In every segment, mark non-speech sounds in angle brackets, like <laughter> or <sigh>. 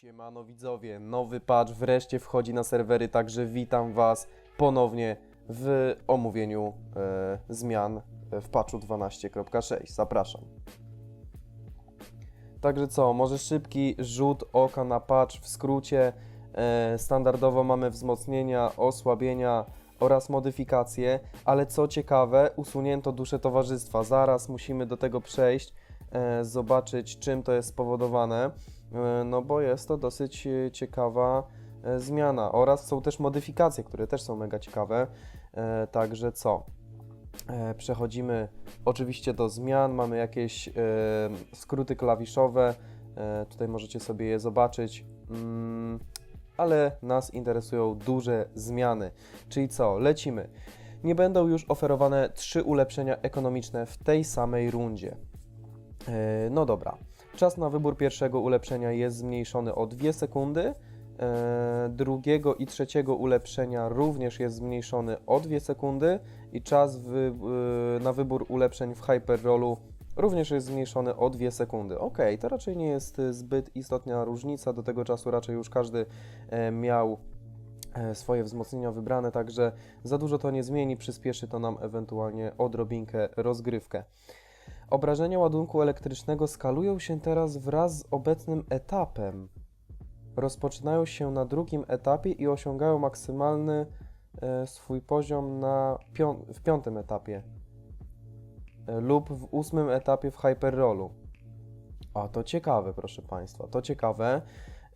Siemano widzowie, nowy patch wreszcie wchodzi na serwery, także witam Was ponownie w omówieniu e, zmian w patchu 12.6. Zapraszam. Także co, może szybki rzut oka na patch w skrócie. E, standardowo mamy wzmocnienia, osłabienia oraz modyfikacje, ale co ciekawe, usunięto duszę towarzystwa. Zaraz musimy do tego przejść, e, zobaczyć czym to jest spowodowane. E, No bo jest to dosyć e, ciekawa e, zmiana oraz są też modyfikacje, które też są mega ciekawe. Także co? Przechodzimy oczywiście do zmian. Mamy jakieś skróty klawiszowe. Tutaj możecie sobie je zobaczyć. Mm, Ale nas interesują duże zmiany. Czyli co? Lecimy. Nie będą już oferowane trzy ulepszenia ekonomiczne w tej samej rundzie. No dobra. Czas na wybór pierwszego ulepszenia jest zmniejszony o 2 sekundy. E, drugiego i trzeciego ulepszenia również jest zmniejszony o 2 sekundy i czas wy, e, na wybór ulepszeń w Hyperrollu również jest zmniejszony o 2 sekundy. Ok, to raczej nie jest e, zbyt istotna różnica, do tego czasu raczej już każdy miał swoje wzmocnienia wybrane, także za dużo to nie zmieni, przyspieszy to nam ewentualnie odrobinkę rozgrywkę. Obrażenia ładunku elektrycznego skalują się teraz wraz z obecnym etapem. Rozpoczynają się na drugim etapie i osiągają maksymalny e, swój poziom na pią- w piątym etapie e, lub w ósmym etapie w Hyperrollu. A to ciekawe, proszę Państwa, to ciekawe.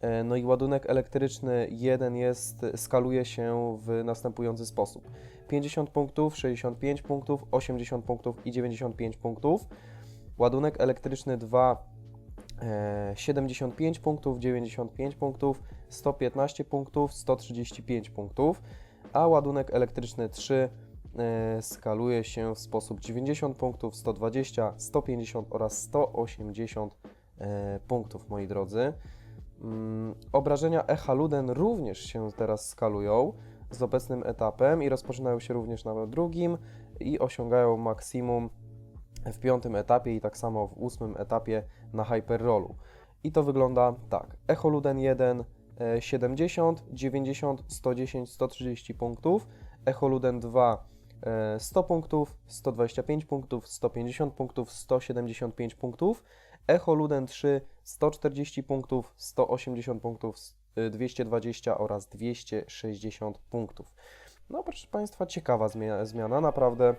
E, No i ładunek elektryczny 1 jest, skaluje się w następujący sposób. 50 punktów, 65 punktów, 80 punktów i 95 punktów. Ładunek elektryczny 2 e, 75 punktów, 95 punktów, 115 punktów, 135 punktów, a ładunek elektryczny 3 e, skaluje się w sposób 90 punktów, 120, 150 oraz 180 e, punktów, moi drodzy. Mm, Obrażenia Echa Luden również się teraz skalują z obecnym etapem i rozpoczynają się również na drugim i osiągają maksimum w piątym etapie i tak samo w ósmym etapie na Hyperrollu. I to wygląda tak. Echo Luden 1 e, 70, 90, 110, 130 punktów. Echo Luden 2 e, 100 punktów, 125 punktów, 150 punktów, 175 punktów. Echo Luden 3 140 punktów, 180 punktów, s- y, 220 oraz 260 punktów. No proszę Państwa, ciekawa zmia- zmiana, naprawdę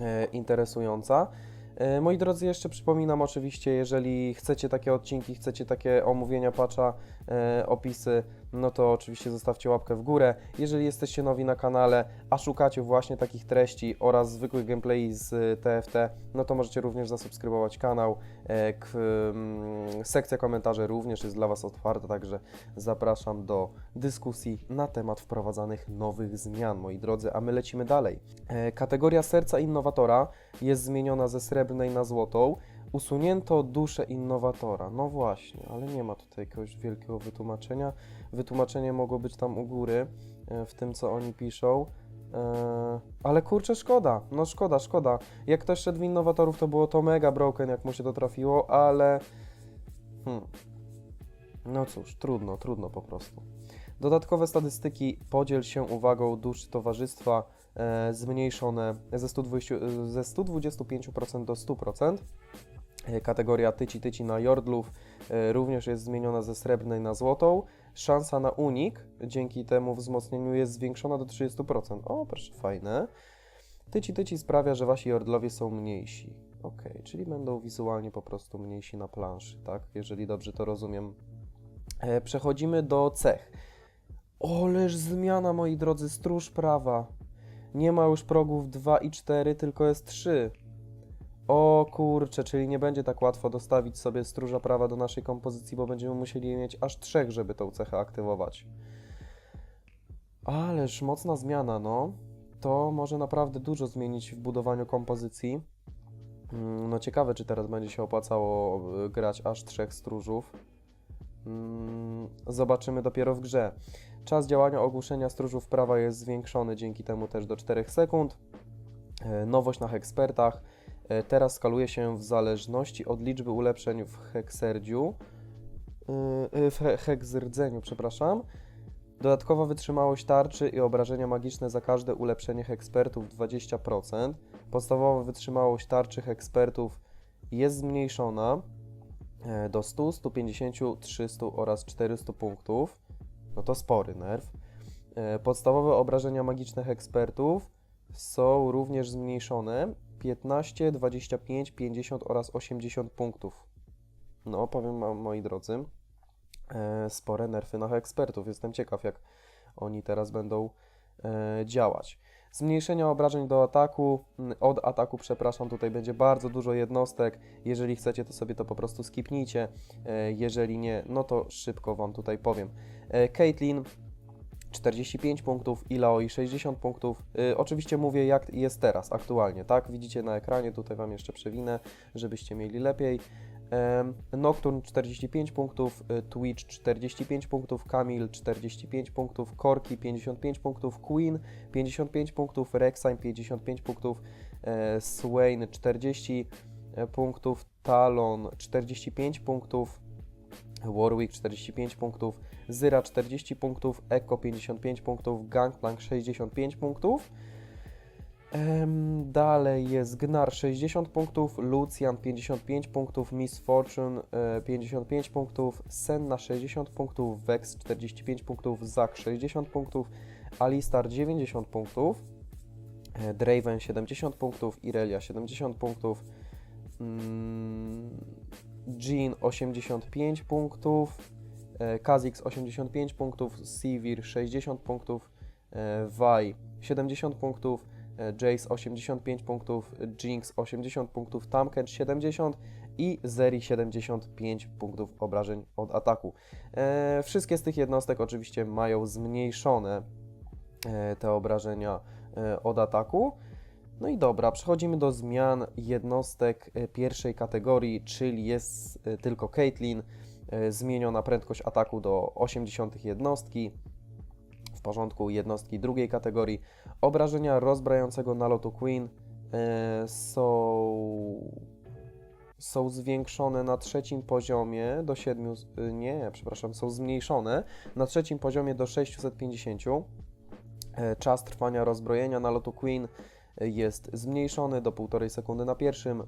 e, interesująca. E, Moi drodzy, jeszcze przypominam oczywiście, jeżeli chcecie takie odcinki, chcecie takie omówienia patcha, e, opisy, no to oczywiście zostawcie łapkę w górę. Jeżeli jesteście nowi na kanale, a szukacie właśnie takich treści oraz zwykłych gameplay z TFT, no to możecie również zasubskrybować kanał. E, mm, sekcja komentarzy również jest dla Was otwarta, także zapraszam do dyskusji na temat wprowadzanych nowych zmian, moi drodzy, a my lecimy dalej. E, Kategoria serca innowatora jest zmieniona ze srebrnej na złotą. Usunięto duszę innowatora. No właśnie, ale nie ma tutaj jakiegoś wielkiego wytłumaczenia. Wytłumaczenie mogło być tam u góry, e, w tym co oni piszą. E, ale kurczę, szkoda. No szkoda, szkoda. Jak ktoś szedł w innowatorów, to było to mega broken, jak mu się to trafiło, ale. Hmm. No cóż, trudno, trudno po prostu. Dodatkowe statystyki podziel się uwagą dusz towarzystwa e, zmniejszone ze, 120, ze 125% do 100%. E, Kategoria tyci tyci na jordlów e, również jest zmieniona ze srebrnej na złotą. Szansa na unik dzięki temu wzmocnieniu jest zwiększona do 30%. O, proszę, fajne. Tyci tyci sprawia, że wasi jordlowie są mniejsi. Ok, czyli będą wizualnie po prostu mniejsi na planszy, tak? Jeżeli dobrze to rozumiem. E, Przechodzimy do cech. Oleż zmiana, moi drodzy, stróż prawa. Nie ma już progów 2 i 4, tylko jest 3. O kurczę, czyli nie będzie tak łatwo dostawić sobie stróża prawa do naszej kompozycji, bo będziemy musieli mieć aż trzech, żeby tą cechę aktywować. Ależ mocna zmiana, no. To może naprawdę dużo zmienić w budowaniu kompozycji. Mm, No ciekawe, czy teraz będzie się opłacało y, grać aż trzech stróżów. Mm, Zobaczymy dopiero w grze. Czas działania ogłuszenia stróżów prawa jest zwiększony dzięki temu też do 4 sekund. E, Nowość na Hexpertach. E, Teraz skaluje się w zależności od liczby ulepszeń w Hexerdziu. yy, yy, w he- heks rdzeniu, przepraszam. Dodatkowa wytrzymałość tarczy i obrażenia magiczne za każde ulepszenie ekspertów 20%. Podstawowa wytrzymałość tarczy ekspertów jest zmniejszona e, do 100, 150, 300 oraz 400 punktów. No to spory nerw. E, Podstawowe obrażenia magiczne ekspertów są również zmniejszone 15, 25, 50 oraz 80 punktów. No, powiem wam, moi drodzy, e, spore nerfy na ekspertów. Jestem ciekaw, jak oni teraz będą e, działać. Zmniejszenia obrażeń do ataku, m, od ataku, przepraszam, tutaj będzie bardzo dużo jednostek. Jeżeli chcecie, to sobie to po prostu skipnijcie. E, jeżeli nie, no to szybko Wam tutaj powiem. Caitlyn 45 punktów, Ilaoi 60 punktów. Y, oczywiście mówię jak jest teraz, aktualnie, tak? Widzicie na ekranie, tutaj Wam jeszcze przewinę, żebyście mieli lepiej. Nocturne 45 punktów, y, Twitch 45 punktów, Kamil 45 punktów, Korki 55 punktów, Queen 55 punktów, Rexime 55 punktów, e, Swain 40 punktów, Talon 45 punktów, Warwick 45 punktów, Zyra 40 punktów, Echo 55 punktów, Gangplank 65 punktów. Dalej jest Gnar 60 punktów, Lucian 55 punktów, Miss Fortune e, 55 punktów, Senna 60 punktów, Vex 45 punktów, Zack 60 punktów, Alistar 90 punktów, e, Draven 70 punktów, Irelia 70 punktów, mm, Jean 85 punktów, e, Kha'Zix 85 punktów, Sivir 60 punktów, e, Vi 70 punktów, e, Jace 85 punktów, Jinx 80 punktów, Tamken 70 i Zeri 75 punktów obrażeń od ataku. Wszystkie z tych jednostek oczywiście mają zmniejszone te obrażenia od ataku. No i dobra, przechodzimy do zmian jednostek e, pierwszej kategorii, czyli jest e, tylko Caitlyn, e, zmieniona prędkość ataku do 80 jednostki, w porządku jednostki drugiej kategorii. Obrażenia rozbrajającego nalotu Queen są, są zwiększone na trzecim poziomie do 7, e, nie, przepraszam, są zmniejszone na trzecim poziomie do 650. E, Czas trwania rozbrojenia nalotu Queen jest zmniejszony do 1,5 sekundy na pierwszym,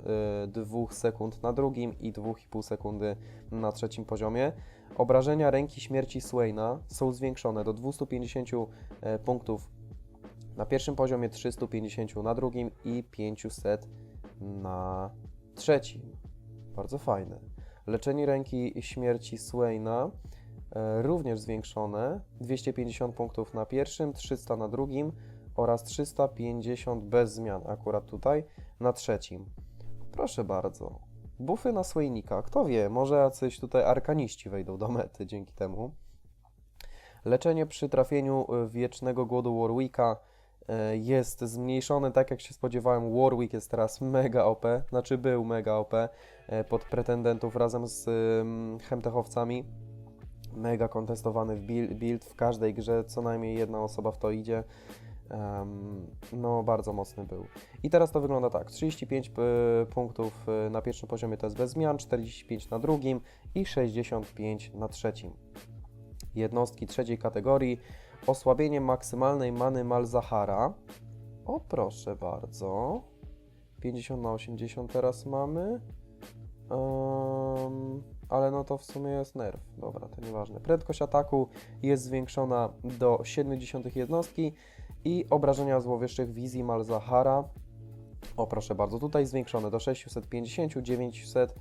2 sekund na drugim i 2,5 sekundy na trzecim poziomie. Obrażenia ręki śmierci Swaina są zwiększone do 250 e, punktów na pierwszym poziomie, 350 na drugim i 500 na trzecim. Bardzo fajne. Leczenie ręki śmierci Swaina e, również zwiększone, 250 punktów na pierwszym, 300 na drugim oraz 350 bez zmian akurat tutaj na trzecim. Proszę bardzo. Buffy na Swaynika. Kto wie, może jacyś tutaj arkaniści wejdą do mety dzięki temu. Leczenie przy trafieniu y, wiecznego głodu Warwicka y, jest zmniejszone, tak jak się spodziewałem. Warwick jest teraz mega OP, znaczy był mega OP y, pod pretendentów razem z chemtechowcami. Mega kontestowany w build, build w każdej grze, co najmniej jedna osoba w to idzie. No, bardzo mocny był. I teraz to wygląda tak: 35 p- punktów y, na pierwszym poziomie to jest bez zmian, 45 na drugim i 65 na trzecim. Jednostki trzeciej kategorii. Osłabienie maksymalnej many Malzahara. O, proszę bardzo. 50 na 80 teraz mamy. Em, ale no to w sumie jest nerw. Dobra, to nieważne. Prędkość ataku jest zwiększona do 70 jednostki i obrażenia złowieszczych wizji Malzahara. O, proszę bardzo, tutaj zwiększone do 650, 900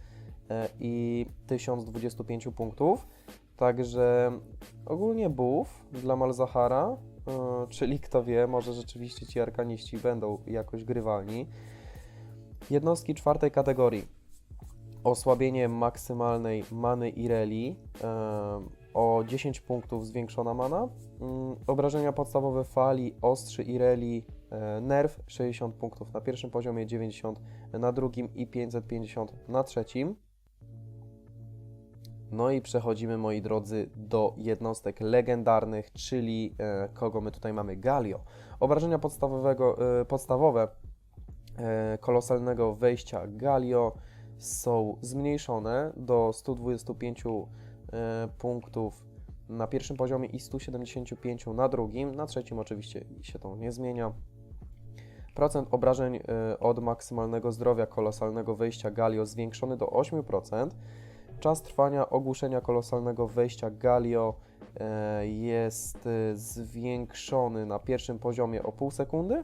e, i 1025 punktów. Także ogólnie buff dla Malzahara, e, czyli kto wie, może rzeczywiście ci arkaniści będą jakoś grywalni. Jednostki czwartej kategorii. Osłabienie maksymalnej many Ireli e, o 10 punktów zwiększona mana. Mm, Obrażenia podstawowe fali, ostrzy Ireli, e, nerw 60 punktów na pierwszym poziomie, 90 na drugim i 550 na trzecim. No i przechodzimy, moi drodzy, do jednostek legendarnych, czyli e, kogo my tutaj mamy? Galio. Obrażenia podstawowego, e, podstawowe kolosalnego wejścia Galio są zmniejszone do 125 e, punktów na pierwszym poziomie i 175 na drugim. Na trzecim oczywiście się to nie zmienia. Procent obrażeń e, od maksymalnego zdrowia kolosalnego wejścia Galio zwiększony do 8%. Czas trwania ogłuszenia kolosalnego wejścia Galio e, jest e, zwiększony na pierwszym poziomie o pół sekundy.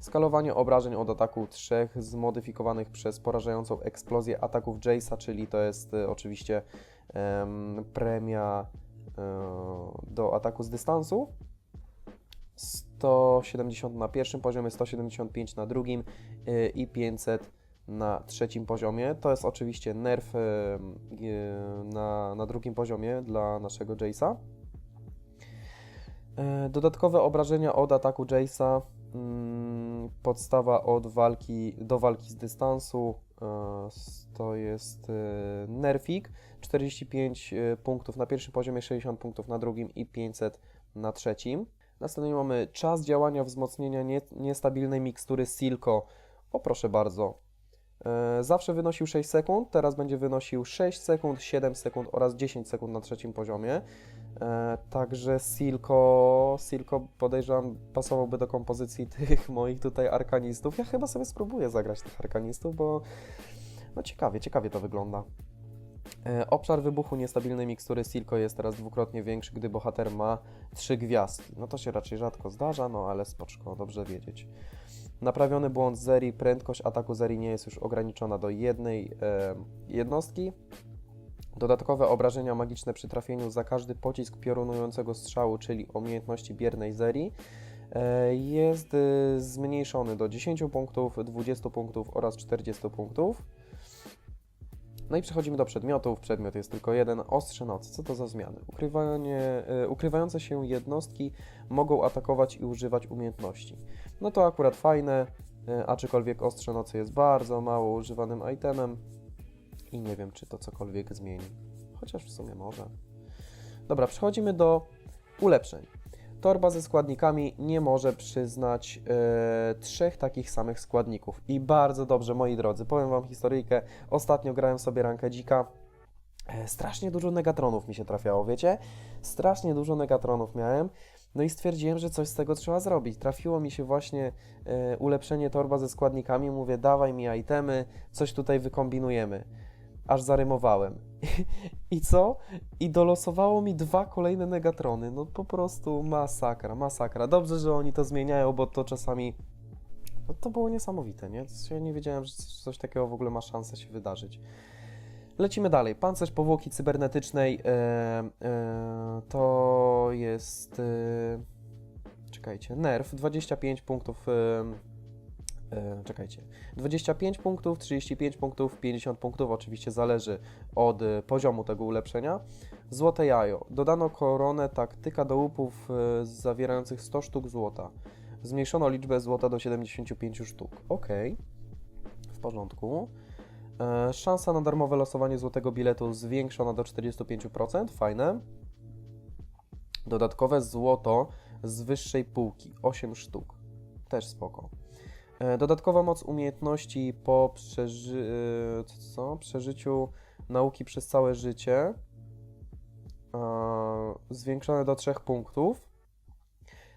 Skalowanie obrażeń od ataku trzech zmodyfikowanych przez porażającą eksplozję ataków Jace'a, czyli to jest e, oczywiście em, premia e, do ataku z dystansu. 170 na pierwszym poziomie, 175 na drugim e, i 500 na trzecim poziomie. To jest oczywiście nerf e, na, na drugim poziomie dla naszego Jace'a. Dodatkowe obrażenia od ataku Jace'a. mm, Podstawa od walki do walki z dystansu. e, To jest e, nerfik. 45 e, punktów na pierwszym poziomie, 60 punktów na drugim i 500 na trzecim. Następnie mamy czas działania wzmocnienia nie, niestabilnej mikstury Silco. O proszę bardzo. E, Zawsze wynosił 6 sekund, teraz będzie wynosił 6 sekund, 7 sekund oraz 10 sekund na trzecim poziomie. E, Także Silco, Silco podejrzewam pasowałby do kompozycji <laughs> tych moich tutaj arkanistów. Ja chyba sobie spróbuję zagrać tych arkanistów, bo no ciekawie, ciekawie to wygląda. E, Obszar wybuchu niestabilnej mikstury Silco jest teraz dwukrotnie większy, gdy bohater ma 3 gwiazdki. No to się raczej rzadko zdarza, no ale spoczko, dobrze wiedzieć. Naprawiony błąd Zeri, prędkość ataku Zeri nie jest już ograniczona do jednej e, jednostki. Dodatkowe obrażenia magiczne przy trafieniu za każdy pocisk piorunującego strzału, czyli umiejętności biernej Zeri, e, jest e, zmniejszony do 10 punktów, 20 punktów oraz 40 punktów. No i przechodzimy do przedmiotów. Przedmiot jest tylko jeden. Ostrze nocy. Co to za zmiany? Ukrywanie, e, ukrywające się jednostki mogą atakować i używać umiejętności. No to akurat fajne, e, aczkolwiek ostrze nocy jest bardzo mało używanym itemem i nie wiem, czy to cokolwiek zmieni. Chociaż w sumie może. Dobra, przechodzimy do ulepszeń. Torba ze składnikami nie może przyznać e, trzech takich samych składników. I bardzo dobrze, moi drodzy, powiem Wam historyjkę. Ostatnio grałem sobie rankę dzika. E, strasznie dużo negatronów mi się trafiało, wiecie? Strasznie dużo negatronów miałem. No i stwierdziłem, że coś z tego trzeba zrobić. Trafiło mi się właśnie e, ulepszenie torba ze składnikami. Mówię, dawaj mi itemy, coś tutaj wykombinujemy. Aż zarymowałem. <laughs> I co? I dolosowało mi dwa kolejne negatrony. No po prostu masakra, masakra. Dobrze, że oni to zmieniają, bo to czasami. No to było niesamowite, nie? Ja nie wiedziałem, że coś takiego w ogóle ma szansę się wydarzyć. Lecimy dalej. Pancerz powłoki cybernetycznej e, e, to jest. E, czekajcie, nerf 25 punktów. E, e, czekajcie. 25 punktów, 35 punktów, 50 punktów. Oczywiście zależy od e, poziomu tego ulepszenia. Złote jajo. Dodano koronę taktyka do łupów e, zawierających 100 sztuk złota. Zmniejszono liczbę złota do 75 sztuk. Ok. W porządku. E, Szansa na darmowe losowanie złotego biletu zwiększona do 45%. Fajne. Dodatkowe złoto z wyższej półki 8 sztuk. Też spoko. E, Dodatkowa moc umiejętności po przeży... e, co, przeżyciu nauki przez całe życie. Zwiększone do 3 punktów.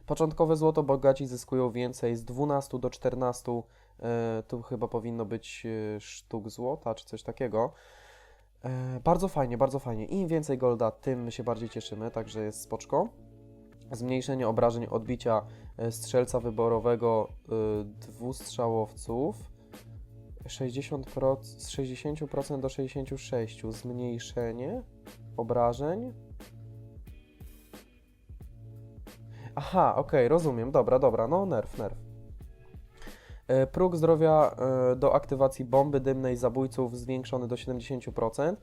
Początkowe złoto bogaci zyskują więcej z 12 do 14 E, tu chyba powinno być e, sztuk złota, czy coś takiego. E, bardzo fajnie, bardzo fajnie. Im więcej golda, tym się bardziej cieszymy, także jest spoczko. Zmniejszenie obrażeń odbicia e, strzelca wyborowego e, dwustrzałowców. 60%, z 60% do 66%. Zmniejszenie obrażeń. Aha, okej, rozumiem. Dobra, dobra, no nerf, nerf. E, Próg zdrowia e, do aktywacji bomby dymnej zabójców zwiększony do 70%.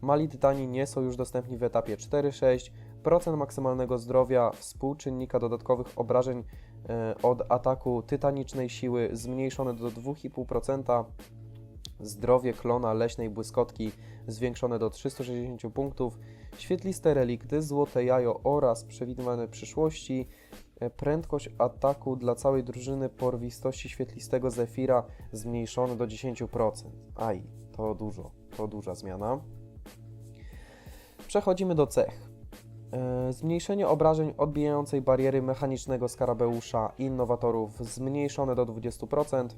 Mali tytani nie są już dostępni w etapie 4-6. Procent maksymalnego zdrowia współczynnika dodatkowych obrażeń e, od ataku tytanicznej siły zmniejszone do 2,5%. Zdrowie klona leśnej błyskotki zwiększone do 360 punktów. Świetliste relikty, złote jajo oraz przewidywane przyszłości. E, Prędkość ataku dla całej drużyny porwistości świetlistego Zefira zmniejszony do 10%. Aj, to dużo, to duża zmiana. przechodzimy do cech. E, Zmniejszenie obrażeń odbijającej bariery mechanicznego skarabeusza innowatorów zmniejszone do 20%.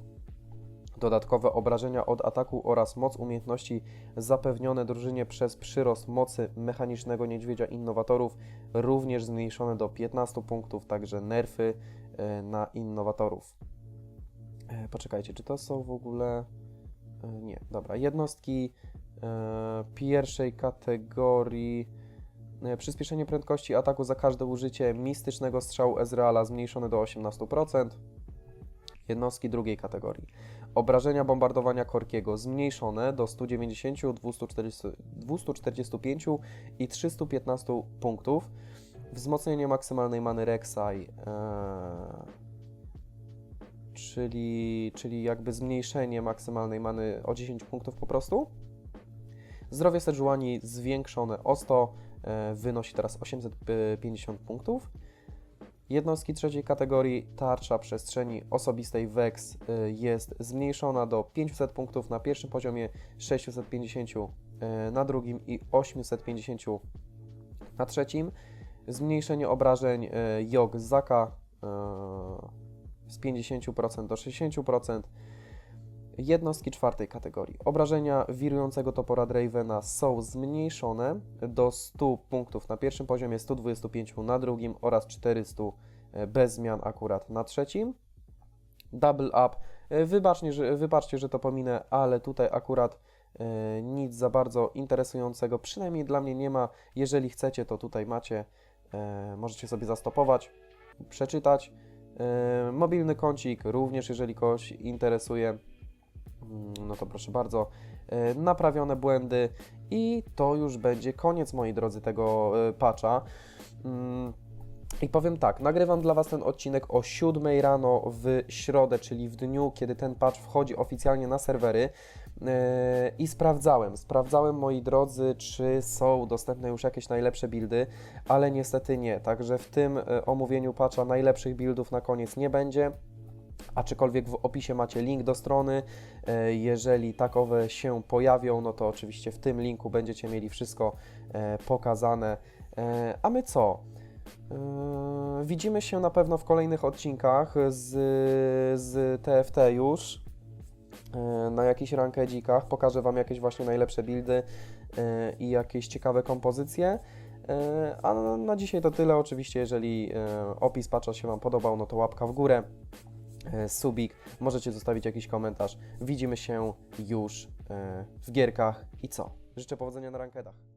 Dodatkowe obrażenia od ataku oraz moc umiejętności zapewnione drużynie przez przyrost mocy mechanicznego niedźwiedzia innowatorów również zmniejszone do 15 punktów, także nerfy e, na innowatorów. E, Poczekajcie, czy to są w ogóle. e, Nie, dobra. Jednostki pierwszej kategorii. Przyspieszenie prędkości ataku za każde użycie mistycznego strzału Ezreala zmniejszone do 18%. Jednostki drugiej kategorii. Obrażenia bombardowania Korkiego zmniejszone do 190, 240, 245 i 315 punktów. Wzmocnienie maksymalnej many Rek'Sai, e, czyli, czyli jakby zmniejszenie maksymalnej many o 10 punktów po prostu. Zdrowie Sejuani zwiększone o 100, e, wynosi teraz 850 punktów. Jednostki trzeciej kategorii tarcza przestrzeni osobistej Vex y, jest zmniejszona do 500 punktów na pierwszym poziomie, 650 y, na drugim i 850 na trzecim. Zmniejszenie obrażeń y, Jog Zaka z 50% do 60%. Jednostki czwartej kategorii. Obrażenia wirującego topora Dravena są zmniejszone do 100 punktów na pierwszym poziomie, 125 na drugim oraz 400 e, bez zmian akurat na trzecim. Double up. E, Wybaczcie, że, wybaczcie, że to pominę, ale tutaj akurat e, nic za bardzo interesującego, przynajmniej dla mnie nie ma. Jeżeli chcecie, to tutaj macie, możecie sobie zastopować, przeczytać. Mobilny kącik również, jeżeli kogoś interesuje. Mm, No to proszę bardzo, e, naprawione błędy i to już będzie koniec, moi drodzy, tego e, patcha. Mm, I powiem tak, nagrywam dla Was ten odcinek o 7 rano w środę, czyli w dniu, kiedy ten patch wchodzi oficjalnie na serwery. E, I sprawdzałem, sprawdzałem moi drodzy, czy są dostępne już jakieś najlepsze buildy, ale niestety nie. Także w tym omówieniu patcha najlepszych buildów na koniec nie będzie. Aczkolwiek w opisie macie link do strony. E, Jeżeli takowe się pojawią, no to oczywiście w tym linku będziecie mieli wszystko e, pokazane. E, A my co? Widzimy się na pewno w kolejnych odcinkach z, z TFT już. Na jakichś rankedzikach pokażę Wam jakieś właśnie najlepsze buildy i jakieś ciekawe kompozycje. A na, dzisiaj to tyle. Oczywiście, jeżeli opis patcha się Wam podobał, no to łapka w górę subik, możecie zostawić jakiś komentarz. Widzimy się już e, w gierkach i co? Życzę powodzenia na rankedach.